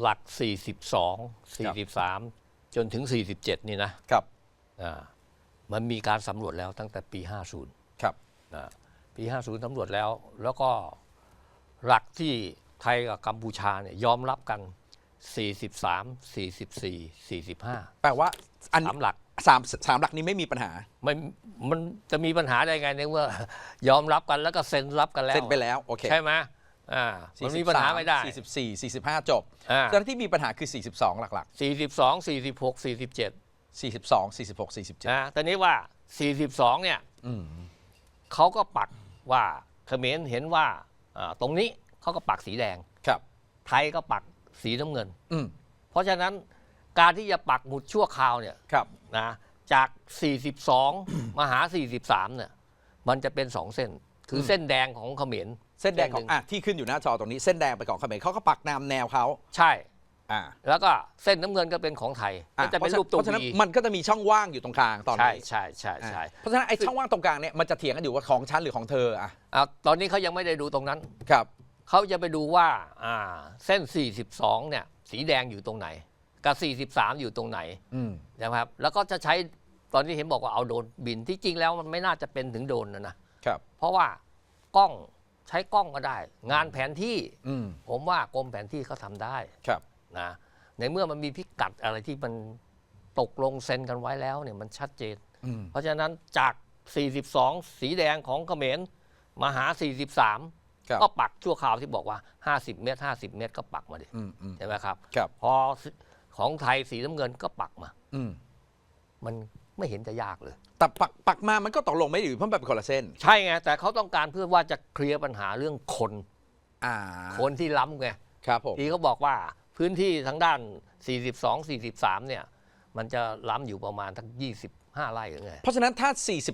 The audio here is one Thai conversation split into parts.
หลัก 42 43 จนถึง 47 นี่นะครับอ่ามันมีการสำรวจแล้วตั้งแต่ปี 50ครับนะปี 50สำรวจแล้ว แล้วก็หลักที่ไทยกับกัมพูชาเนี่ยยอมรับกัน 43 44 45 แปลว่าอันสามหลักสามสามหลักนี้ไม่มีปัญหา ไม่มันจะมีปัญหาได้ไงในเมื่อยอมรับกันแล้วก็เซ็นรับกันแล้วเซ็นไปแล้วโอเคใช่ไหม อ่ามันมีปัญหาไม่ได้ 44 45 จบอ่า แต่ที่มีปัญหาคือ 42 หลัก42 46 47 ๆ 42 46 47 นะ ตอนนี้ว่า 42 เนี่ยอืมเขาก็ปักว่าเขมรเห็นว่าอ่าตรงนี้เขาก็ปักสีแดง ครับ ไทยก็ปักสีน้ำเงิน อืมเพราะฉะนั้นการที่จะปักหมุดชั่วคราวเนี่ยครับ นะจาก 42 มาหา 43 เนี่ย มันจะเป็น2เส้น คืออม เส้นแดงของเขมรเส้นแดงของเส้นหนึ่งอะที่ขึ้นอยู่หน้าจอตรงนี้เส้นแดงไปของเขมรเขาก็ปักนามแนวเขาใช่ อ่าแล้วก็เส้นน้ำเงินก็เป็นของไทยอ่ก็จะเป็นรูปตัวเพราะฉะนั้นวีมันก็จะมีช่องว่างอยู่ตรงกลางตอนใช่นี้ใช่ใช่ใช่ อ่าเพราะฉะนั้นไอ้ช่องว่างตรงกลางเนี่ยมันจะเถียงกันอยู่ว่าของฉันหรือของเธออะอะตอนนี้เขายังไม่ได้ดูตรงนั้น ครับ เขาจะไปดูว่าอ่าเส้น 42 เนี่ย สีแดงอยู่ตรงไหน กับ 43 อยู่ตรงไหนอืมนะครับ แล้วก็จะใช้ตอนนี้เห็นบอกว่าเอาโดรนบินที่จริงแล้วมันไม่น่าจะเป็นถึงโดรนนะนะ ครับ เพราะว่ากล้องใช้กล้องก็ได้ งานแผนที่อืมผมว่ากรมแผนที่เขาทำได้ครับ นะในเมื่อมันมีพิกัดอะไรที่มันตกลงเซ็นกันไว้แล้วเนี่ยมันชัดเจน อืมเพราะฉะนั้นจาก 42 สีแดงของเขมรมาหา43ครับก็ปักชั่วคราวที่บอกว่า 50 เมตร 50 เมตรก็ปักมาดิอืมอืมใช่ไหมครับ ครับ พอของไทยสีน้ำเงินก็ปักมา อืมมัน ไม่เห็นจะยากเลย แต่ปักปักมามันก็ตกลงไม่ได้อยู่เพราะมันเป็นคนละเส้นใช่ไงแต่เขาต้องการเพื่อว่าจะเคลียร์ปัญหาเรื่องคน อ่าคนที่ล้ำไงครับผมที่เขาบอกว่าพื้นที่ทางด้าน 42 43 เนี่ย มันจะล้ำอยู่ประมาณทั้ง25ไร่หรือไง เพราะฉะนั้นถ้า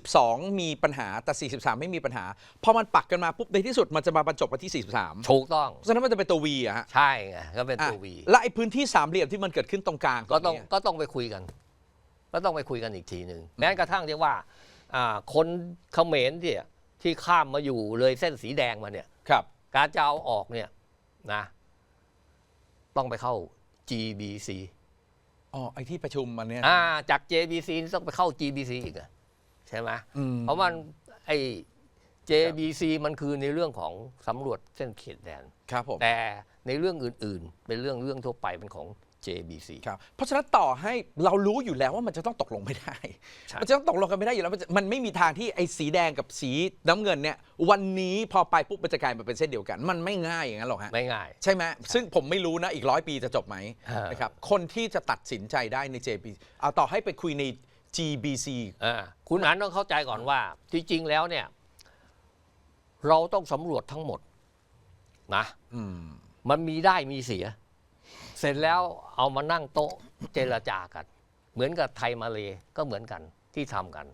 42 มีปัญหาแต่ 43 ไม่มีปัญหาพอมันปักกันมาปุ๊บในที่สุดมันจะมาบรรจบกันที่ 43 ถูกต้อง เพราะฉะนั้นมันจะเป็นตัว V อะฮะใช่ไงก็เป็นตัวอะวีและไอ้พื้นที่สามเหลี่ยมที่มันเกิดขึ้นตรงกลางก็ต้องเนี้ยก็ต้องไปคุยกัน ก็ต้องไปคุยกันอีกทีหนึ่งแม้กระทั่งที่ว่าอ่าคนเขมรที่ที่ข้ามมาอยู่เลยเส้นสีแดงมาเนี่ยครับ การจะเอาออกเนี่ยนะ ต้องไปเข้า GBC อ๋อไอ้ที่ประชุมมันเนี่ยอ่าจาก JBC นี่ต้องไปเข้า GBC อีกอะใช่ไหมอืมเพราะมันไอ้ JBC มันคือในเรื่องของสำรวจเส้นเขตแดนครับผมแต่ ในเรื่องอื่นๆ เป็นเรื่องเรื่องทั่วไปเป็นของ JBC ครับเพราะฉะนั้นต่อให้เรารู้อยู่แล้วว่ามันจะต้องตกลงไม่ได้ ใช่ มันจะต้องตกลงกันไม่ได้อยู่แล้วมันจะมันไม่มีทางที่ไอ้สีแดงกับสีน้ำเงินเนี่ยวันนี้พอไปปุ๊บมันจะกลายมาเป็นเส้นเดียวกัน มันไม่ง่ายอย่างนั้นหรอกฮะ ไม่ง่าย ใช่ไหมซึ่งผมไม่รู้นะอีกร้อยปีจะจบไหมฮะ นะครับคนที่จะตัดสินใจได้ใน JB เอาต่อให้ไปคุยใน GBC อ่าคุณอันต้องเข้าใจก่อนว่าที่จริงแล้วเนี่ย เราต้องสำรวจทั้งหมดนะ อืม มันมีได้มีเสีย เสร็จแล้วเอามานั่งโต๊ะเจรจากัน เหมือนกับไทยมาเลก็เหมือนกันที่ทำกัน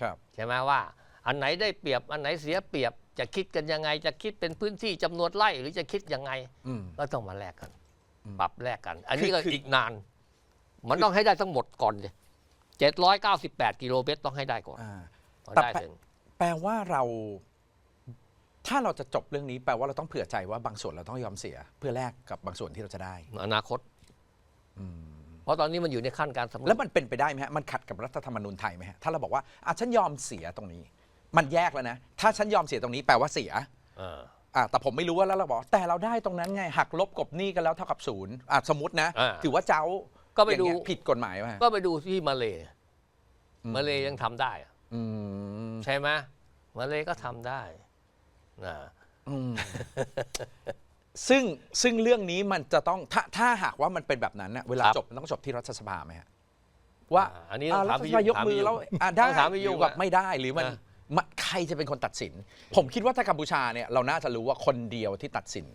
ครับใช่ไหมว่า อันไหนได้เปรียบอันไหนเสียเปรียบจะคิดกันยังไง จะคิดเป็นพื้นที่จำนวนไร่หรือจะคิดยังไงอืมก็ต้องมาแลกกันอืมปรับแลกกัน อันนี้ก็คืออีกนาน มันต้องให้ได้ทั้งหมดก่อนเลยเจ็ดร้อยเก้าสิบแปดกิโลเมตรต้องให้ได้ก่อนอ่าพอแต่ได้แปะถึงแปลว่าเรา ถ้าเราจะจบเรื่องนี้แปลว่าเราต้องเผื่อใจว่าบางส่วนเราต้องยอมเสีย เพื่อแลกกับบางส่วนที่เราจะได้อนาคต เพราะตอนนี้มันอยู่ในขั้นการสำรวจแล้วมันเป็นไปได้ไหมฮะมันขัดกับรัฐธรรมนูญไทยไหมฮะถ้าเราบอกว่าอะฉันยอมเสียตรงนี้ มันแยกแล้วนะ ถ้าฉันยอมเสียตรงนี้แปลว่าเสียเออ อะแต่ผมไม่รู้ว่าแล้วเราบอกแต่เราได้ตรงนั้นไงหักลบกบหนี้กันแล้วเท่ากับศูนย์อะสมมตินะ อ่าถือว่าเจ้าก็ไปดู อย่างเงี้ยผิดกฎหมายไหมฮะก็ไปดูที่มาเลย์อืมมาเลย์ยังทำได้อะอืม ใช่ไหมมาเลย์ก็ทำได้ นะอืมซึ่งซึ่งเรื่องนี้มันจะต้องถ้าถ้าหากว่ามันเป็นแบบนั้นนะเวลาจบมันต้องจบที่รัฐสภาไหมฮะว่าอ่าอันนี้อ่าต้องรัถามฐพี่สภายกถามมือพี่แล้วอะได้ต้องถามพี่หยุ่รืงอแบบอะ ไม่ได้หรือมันอะ มันใครจะเป็นคนตัดสิน ผมคิดว่าถ้ากัมพูชาเนี่ยเราน่าจะรู้ว่าคนเดียวที่ตัดสิน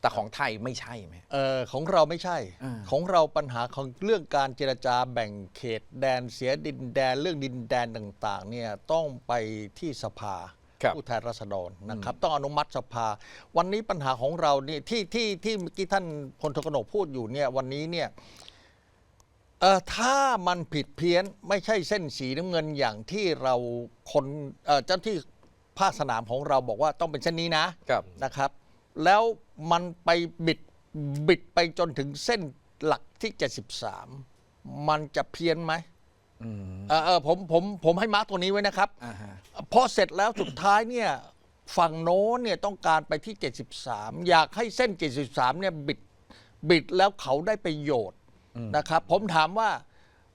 แต่ของไทยไม่ใช่ไหม เออของเราไม่ใช่ อ่า ของเราปัญหาของเรื่องการเจรจาแบ่งเขตแดนเสียดินแดนเรื่องดินแดนต่าง ๆ เนี่ยต้องไปที่สภาครับ ผู้แทนราษฎรนะครับต้องอนุมัติสภา วันนี้ปัญหาของเรานี่ที่ที่ที่เมื่อกี้ท่านพลโทกนกพูดอยู่เนี่ยวันนี้เนี่ยเออถ้ามันผิดเพี้ยนไม่ใช่เส้นสีน้ำเงินอย่างที่เราคนเอ่อเจ้าที่ภาคสนามของเราบอกว่าต้องเป็นเส้นนี้นะครับ นะครับ แล้วมันไปบิดบิดไปจนถึงเส้นหลักที่ 73 มันจะเพี้ยนไหมอืม เออเออผมผมผมให้มาร์กตัวนี้ไว้นะครับอ่าฮะ พอเสร็จแล้วสุดท้ายเนี่ยฝั่งโน้นเนี่ยต้องการไปที่ 73 อยากให้เส้น 73เนี่ยบิดบิดแล้วเขาได้ประโยชน์นะครับ ผมถามว่า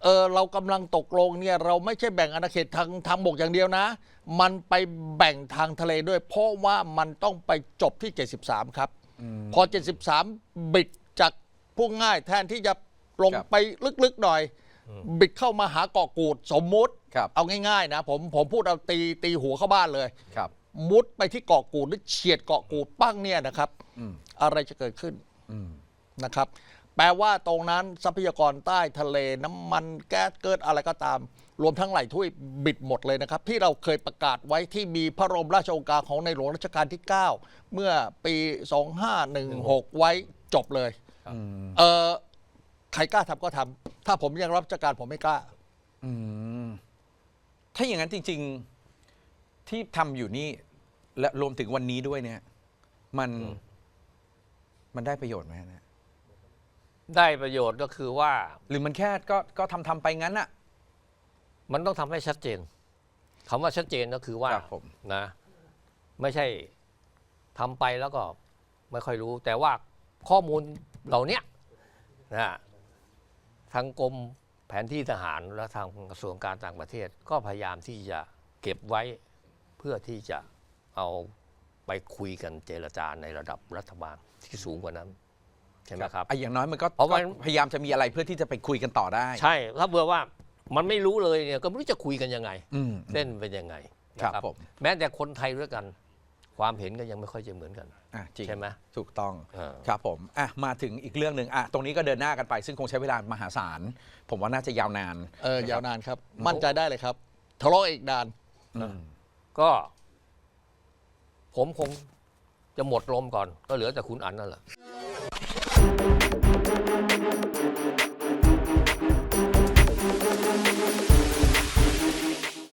เออเรากำลังตกลงเนี่ยเราไม่ใช่แบ่งอาณาเขตทางทางบกอย่างเดียวนะ มันไปแบ่งทางทะเลด้วย เพราะว่ามันต้องไปจบที่ 73 ครับ พอ 73 บิดจากพูดง่ายแทนที่จะลงครับ ไปลึกๆหน่อย บิดเข้ามาหาเกาะกูดสมมุติครับเอาง่ายๆ นะ ผมผมพูดเอาตีตีหัวเข้าบ้านเลยครับมุดไปที่เกาะกูดหรือเฉียดเกาะกูดปั้งเนี่ยนะครับอืมอะไรจะเกิดขึ้นอืมนะครับ แปลว่าตรงนั้นทรัพยากรใต้ทะเลน้ำมันแก๊สเกิดอะไรก็ตาม รวมทั้งไหลถ้วยบิดหมดเลยนะครับ ที่เราเคยประกาศไว้ที่มีพระบรมราชโองการของในหลวงรัชกาลที่ 9 เมื่อปี 2516 ไว้จบเลยอืมเออใครกล้าทำก็ทำ ถ้าผมยังรับราชการผมไม่กล้า อืมถ้าอย่างนั้นจริง ๆที่ทำอยู่นี่และรวมถึงวันนี้ด้วยเนี่ย มันมันได้ประโยชน์ไหมเนี่ยได้ประโยชน์ก็คือว่าหรือมันแค่ก็ก็ทำทำไปงั้นอะ มันต้องทำให้ชัดเจนคำว่าชัดเจนก็คือว่าครับผม นะ ไม่ใช่ทำไปแล้วก็ไม่ค่อยรู้ แต่ว่าข้อมูลเหล่าเนี้ยนะ ทางกรมแผนที่ทหารและทางกระทรวงการต่างประเทศ ก็พยายามที่จะเก็บไว้เพื่อที่จะเอาไปคุยกันเจรจาในระดับรัฐบาลที่สูงกว่านั้นใช่ไหมครับอะอย่างน้อยมันก็เพราะว่าก็พยายามจะมีอะไรเพื่อที่จะไปคุยกันต่อได้ ใช่ถ้าเบื่อว่ามันไม่รู้เลยเนี่ยก็ไม่รู้จะคุยกันยังไงอืมเส้นเป็นยังไงครับนะผมแม้แต่คนไทยด้วยกัน ความเห็นก็ยังไม่ค่อยจะเหมือนกัน อะจริงใช่ไหมถูกต้องเออ ครับผมอะมาถึงอีกเรื่องหนึ่งอะตรงนี้ก็เดินหน้ากันไป ซึ่งคงใช้เวลามหาศาล ผมว่าน่าจะยาวนาน เออนะครับยาวนานครับ มั่นใจได้เลยครับทะเลาะอีกนาน อืม ก็ ผมคงจะหมดลมก่อน ก็เหลือแต่คุณอันนั่นแหละ